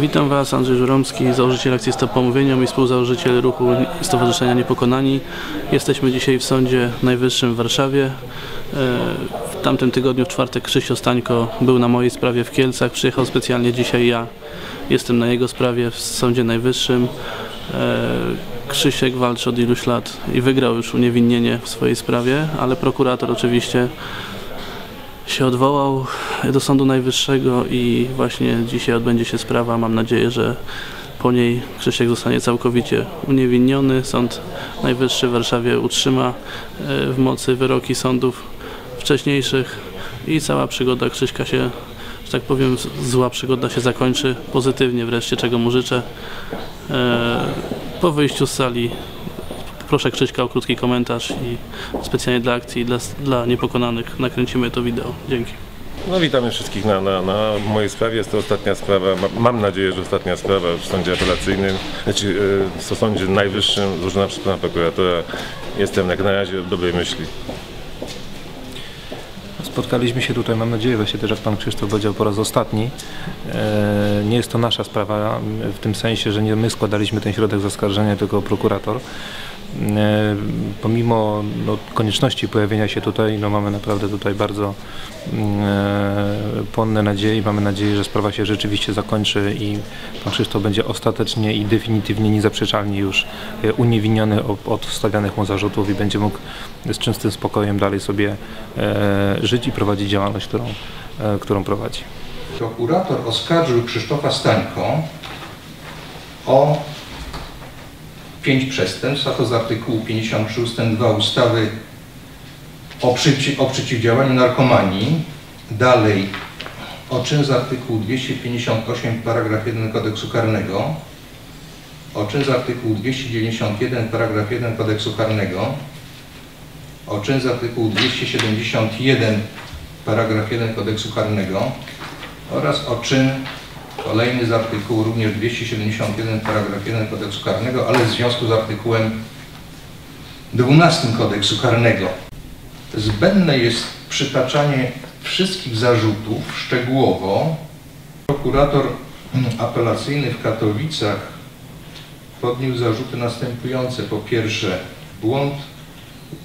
Witam Was, Andrzej Żuromski, założyciel akcji Stop Pomówieniom i współzałożyciel ruchu Stowarzyszenia Niepokonani. Jesteśmy dzisiaj w Sądzie Najwyższym w Warszawie. E, W tamtym tygodniu, w czwartek, Krzysztof Stańko był na mojej sprawie w Kielcach. Przyjechał specjalnie dzisiaj ja. Jestem na jego sprawie w Sądzie Najwyższym. E, Krzysiek walczy od iluś lat i wygrał już uniewinnienie w swojej sprawie, ale prokurator oczywiście się odwołał do Sądu Najwyższego i właśnie dzisiaj odbędzie się sprawa. Mam nadzieję, że po niej Krzysiek zostanie całkowicie uniewinniony. Sąd Najwyższy w Warszawie utrzyma e, w mocy wyroki sądów wcześniejszych i cała przygoda Krzyśka się, że tak powiem, zła przygoda się zakończy pozytywnie wreszcie, czego mu życzę. E, Po wyjściu z sali proszę Krzyśka o krótki komentarz i specjalnie dla akcji, dla, dla niepokonanych nakręcimy to wideo. Dzięki. No witamy wszystkich na, na, na mojej sprawie. Jest to ostatnia sprawa, ma- mam nadzieję, że ostatnia sprawa w sądzie apelacyjnym, znaczy e, w sądzie najwyższym złożona przez pana prokuratora. Jestem jak na razie w dobrej myśli. Spotkaliśmy się tutaj, mam nadzieję, właśnie też jak Pan Krzysztof powiedział, po raz ostatni. E, Nie jest to nasza sprawa, w tym sensie, że nie my składaliśmy ten środek zaskarżenia, tylko prokurator. E, Pomimo no, konieczności pojawienia się tutaj, no, mamy naprawdę tutaj bardzo mm, e, płonne nadzieje mamy nadzieję, że sprawa się rzeczywiście zakończy i Pan Krzysztof będzie ostatecznie i definitywnie, niezaprzeczalnie już e, uniewinniony od, stawianych mu zarzutów i będzie mógł z czystym spokojem dalej sobie żyć i prowadzić działalność, którą, którą prowadzi. Prokurator oskarżył Krzysztofa Stańko o pięć przestępstw, a to z artykułu 53 ust. 2 ustawy o, przyci- o przeciwdziałaniu narkomanii, dalej o czyn z artykułu 258 paragraf 1 kodeksu karnego, o czyn z artykułu 291 paragraf 1 kodeksu karnego, o czyn z artykułu 271 paragraf 1 kodeksu karnego, oraz o czyn kolejny z artykułu również 271 paragraf 1 kodeksu karnego, ale w związku z artykułem 12 kodeksu karnego. Zbędne jest przytaczanie wszystkich zarzutów szczegółowo. Prokurator apelacyjny w Katowicach podniósł zarzuty następujące. Po pierwsze, błąd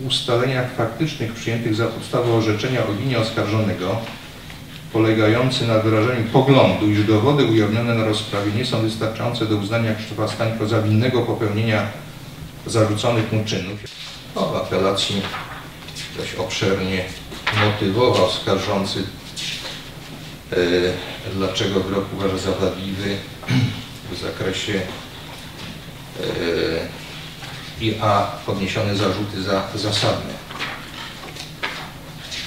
w ustaleniach faktycznych przyjętych za podstawę orzeczenia o winie oskarżonego polegający na wyrażeniu poglądu, iż dowody ujawnione na rozprawie nie są wystarczające do uznania Krzysztofa Stańko za winnego popełnienia zarzuconych mu czynów. No, w apelacji dość obszernie motywował skarżący, e, dlaczego wyrok uważa za wadliwy w zakresie e, i a podniesione zarzuty za zasadne.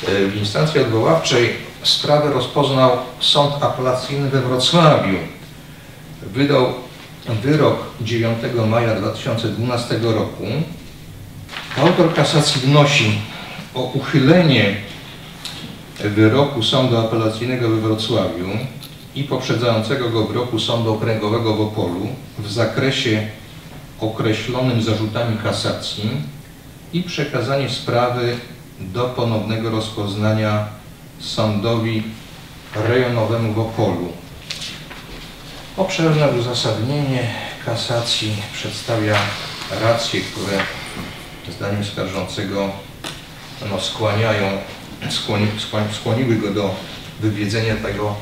E, W instancji odwoławczej sprawę rozpoznał Sąd Apelacyjny we Wrocławiu. Wydał wyrok 9 maja 2012 roku. Autor kasacji wnosi o uchylenie wyroku Sądu Apelacyjnego we Wrocławiu i poprzedzającego go wyroku Sądu Okręgowego w Opolu w zakresie określonym zarzutami kasacji i przekazanie sprawy do ponownego rozpoznania sądowi rejonowemu w Opolu. Obszerne uzasadnienie kasacji przedstawia racje, które zdaniem skarżącego no, skłaniają, skłoni, skłoni, skłoniły go do wywiedzenia tego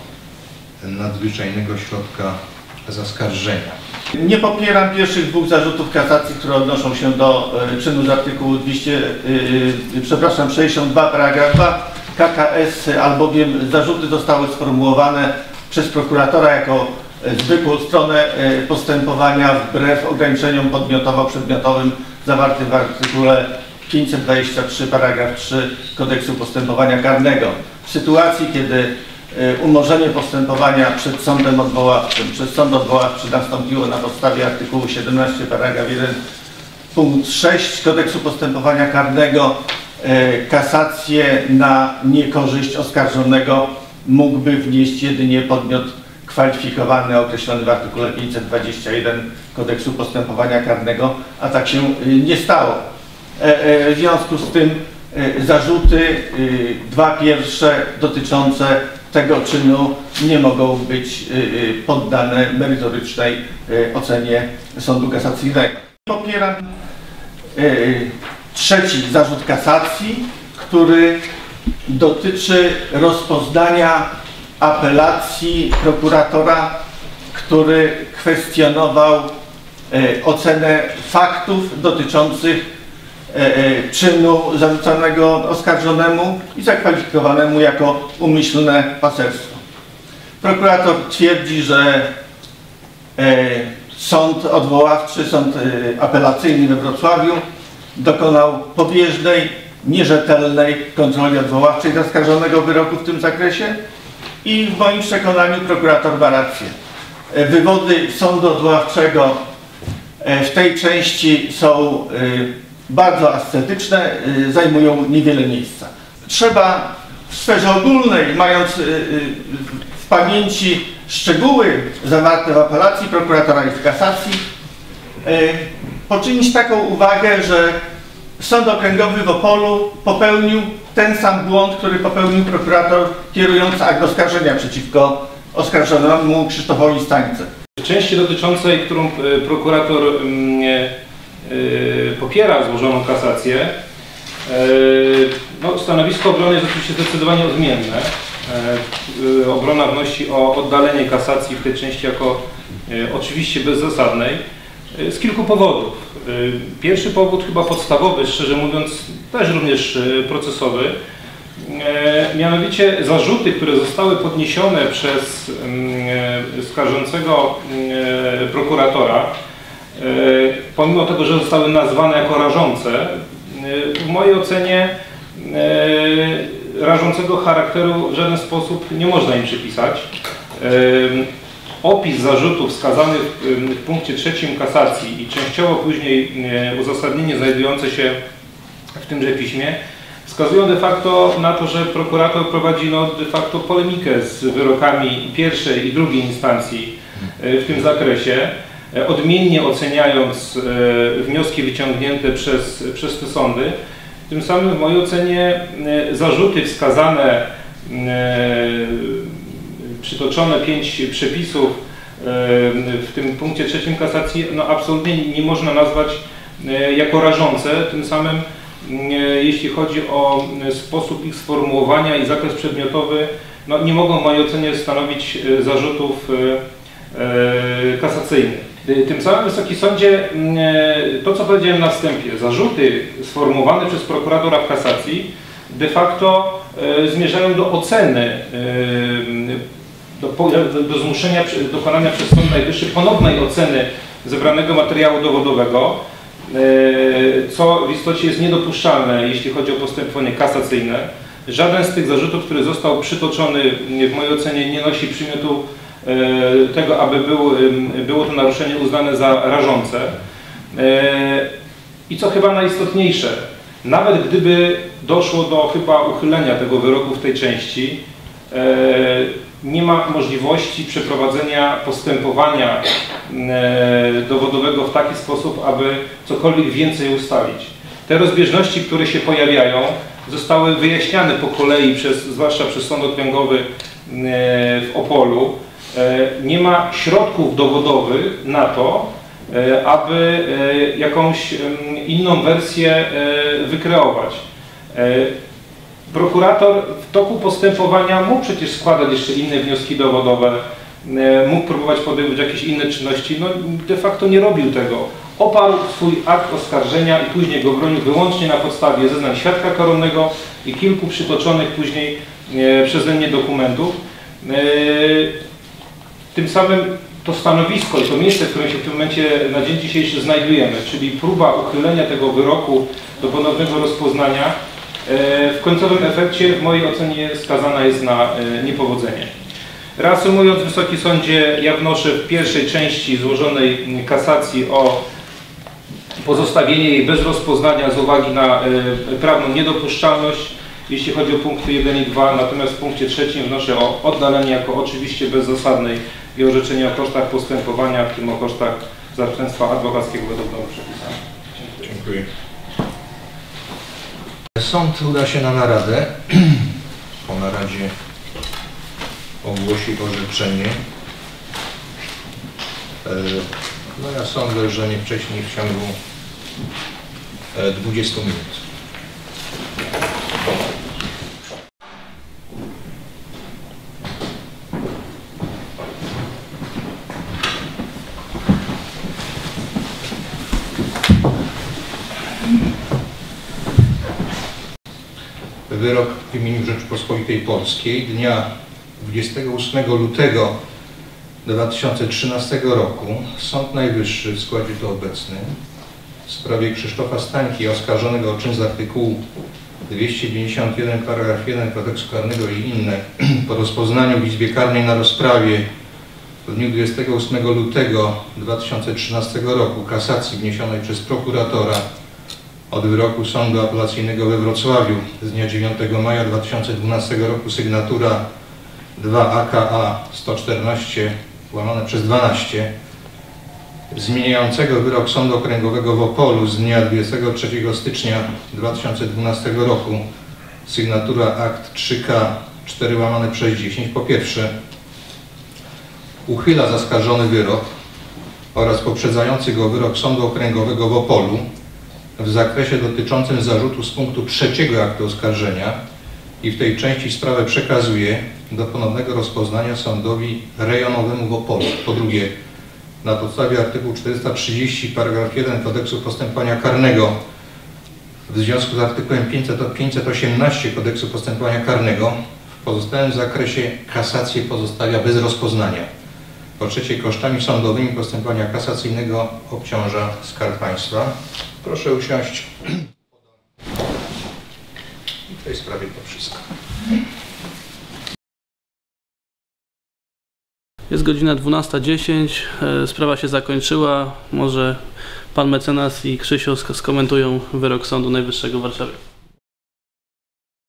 nadzwyczajnego środka zaskarżenia. Nie popieram pierwszych dwóch zarzutów kasacji, które odnoszą się do czynu z artykułu 200, yy, przepraszam, 62 paragraf 2 KKS, albowiem zarzuty zostały sformułowane przez prokuratora jako e, zwykłą stronę e, postępowania wbrew ograniczeniom podmiotowo-przedmiotowym zawartym w artykule 523 paragraf 3 kodeksu postępowania karnego. W sytuacji, kiedy e, umorzenie postępowania przed sądem odwoławczym, przez sąd odwoławczy nastąpiło na podstawie artykułu 17 paragraf 1 punkt 6 kodeksu postępowania karnego kasację na niekorzyść oskarżonego mógłby wnieść jedynie podmiot kwalifikowany określony w artykule 521 kodeksu postępowania karnego, a tak się y, nie stało. E, e, W związku z tym e, zarzuty, dwa pierwsze dotyczące tego czynu nie mogą być poddane merytorycznej ocenie sądu kasacyjnego. Popieram trzeci zarzut kasacji, który dotyczy rozpoznania apelacji prokuratora, który kwestionował e, ocenę faktów dotyczących e, e, czynu zarzucanego oskarżonemu i zakwalifikowanemu jako umyślne paserstwo. Prokurator twierdzi, że sąd odwoławczy, sąd apelacyjny we Wrocławiu dokonał pobieżnej, nierzetelnej kontroli odwoławczej zaskarżonego wyroku w tym zakresie i w moim przekonaniu prokurator ma rację. E, Wywody sądu odwoławczego e, w tej części są e, bardzo ascetyczne, zajmują niewiele miejsca. Trzeba w sferze ogólnej, mając w pamięci szczegóły zawarte w apelacji prokuratora i w kasacji, poczynić taką uwagę, że Sąd Okręgowy w Opolu popełnił ten sam błąd, który popełnił prokurator kierując akt oskarżenia przeciwko oskarżonemu Krzysztofowi Stańce. W części dotyczącej, którą e, prokurator mm, e, popiera złożoną kasację, e, no, stanowisko obrony jest oczywiście zdecydowanie odmienne. Obrona wnosi o oddalenie kasacji w tej części jako oczywiście bezzasadnej z kilku powodów. E, Pierwszy powód, chyba podstawowy, szczerze mówiąc, też również e, procesowy, Mianowicie zarzuty, które zostały podniesione przez mm, skarżącego prokuratora, pomimo tego, że zostały nazwane jako rażące, w mojej ocenie rażącego charakteru w żaden sposób nie można im przypisać. Opis zarzutów wskazanych w- punkcie trzecim kasacji i częściowo później e, uzasadnienie znajdujące się w tymże piśmie wskazują de facto na to, że prokurator prowadzi no, de facto polemikę z wyrokami pierwszej i drugiej instancji e, w tym zakresie, e, odmiennie oceniając wnioski wyciągnięte przez, przez te sądy. Tym samym w mojej ocenie zarzuty wskazane, przytoczone pięć przepisów w tym punkcie trzecim kasacji, no absolutnie nie można nazwać e, jako rażące. Tym samym e, jeśli chodzi o e, sposób ich sformułowania i zakres przedmiotowy, no nie mogą w mojej ocenie stanowić zarzutów kasacyjnych. Tym samym Wysoki Sądzie, m, e, to co powiedziałem na wstępie, zarzuty sformułowane przez prokuratora w kasacji de facto zmierzają do oceny, do, po- do, do zmuszenia dokonania przez Sąd Najwyższy ponownej oceny zebranego materiału dowodowego, e, co w istocie jest niedopuszczalne, jeśli chodzi o postępowanie kasacyjne. Żaden z tych zarzutów, który został przytoczony, w mojej ocenie nie nosi przymiotu e, tego, aby był, było to naruszenie uznane za rażące. E, I co chyba najistotniejsze, nawet gdyby doszło do chyba uchylenia tego wyroku w tej części, e, nie ma możliwości przeprowadzenia postępowania e, dowodowego w taki sposób, aby cokolwiek więcej ustalić. Te rozbieżności, które się pojawiają, zostały wyjaśniane po kolei, przez, zwłaszcza przez Sąd Okręgowy e, w Opolu. E, Nie ma środków dowodowych na to, aby jakąś inną wersję wykreować. Prokurator w toku postępowania mógł przecież składać jeszcze inne wnioski dowodowe, e, mógł próbować podejmować jakieś inne czynności, no de facto nie robił tego. Oparł swój akt oskarżenia i później go bronił wyłącznie na podstawie zeznań świadka koronnego i kilku przytoczonych później e, przeze mnie dokumentów. E, tym samym to stanowisko i to miejsce, w którym się w tym momencie na dzień dzisiejszy znajdujemy, czyli próba uchylenia tego wyroku do ponownego rozpoznania, w końcowym efekcie w mojej ocenie skazana jest na e, niepowodzenie. Reasumując, Wysoki Sądzie, ja wnoszę w pierwszej części złożonej kasacji o pozostawienie jej bez rozpoznania z uwagi na e, prawną niedopuszczalność, jeśli chodzi o punkty 1 i 2, natomiast w punkcie trzecim wnoszę o oddalenie jako oczywiście bezzasadnej i orzeczenie o kosztach postępowania, w tym o kosztach zastępstwa adwokackiego według norm przepisanych. Dziękuję. Sąd uda się na naradę. Po naradzie ogłosi orzeczenie. E, No ja sądzę, że nie wcześniej w ciągu e, 20 minut. Wyrok w imieniu Rzeczypospolitej Polskiej dnia 28 lutego 2013 roku. Sąd Najwyższy w składzie tu obecnym w sprawie Krzysztofa Stańki oskarżonego o czyn z artykułu 291 paragraf 1 kodeksu karnego i inne po rozpoznaniu w Izbie Karnej na rozprawie w dniu 28 lutego 2013 roku kasacji wniesionej przez prokuratora od wyroku Sądu Apelacyjnego we Wrocławiu z dnia 9 maja 2012 roku sygnatura 2 AKA 114 łamane przez 12 zmieniającego wyrok Sądu Okręgowego w Opolu z dnia 23 stycznia 2012 roku sygnatura akt 3K 4 łamane przez 10 po pierwsze uchyla zaskarżony wyrok oraz poprzedzający go wyrok Sądu Okręgowego w Opolu w zakresie dotyczącym zarzutu z punktu trzeciego aktu oskarżenia i w tej części sprawę przekazuje do ponownego rozpoznania sądowi rejonowemu w Opolu. Po drugie, na podstawie artykułu 430 paragraf 1 kodeksu postępowania karnego w związku z artykułem 500, 518 kodeksu postępowania karnego w pozostałym zakresie kasację pozostawia bez rozpoznania. Po trzecie, kosztami sądowymi postępowania kasacyjnego obciąża Skarb Państwa. Proszę usiąść. I w tej sprawie to wszystko. Jest godzina 12.10, e, sprawa się zakończyła. Może pan mecenas i Krzysio sk- skomentują wyrok Sądu Najwyższego w Warszawie.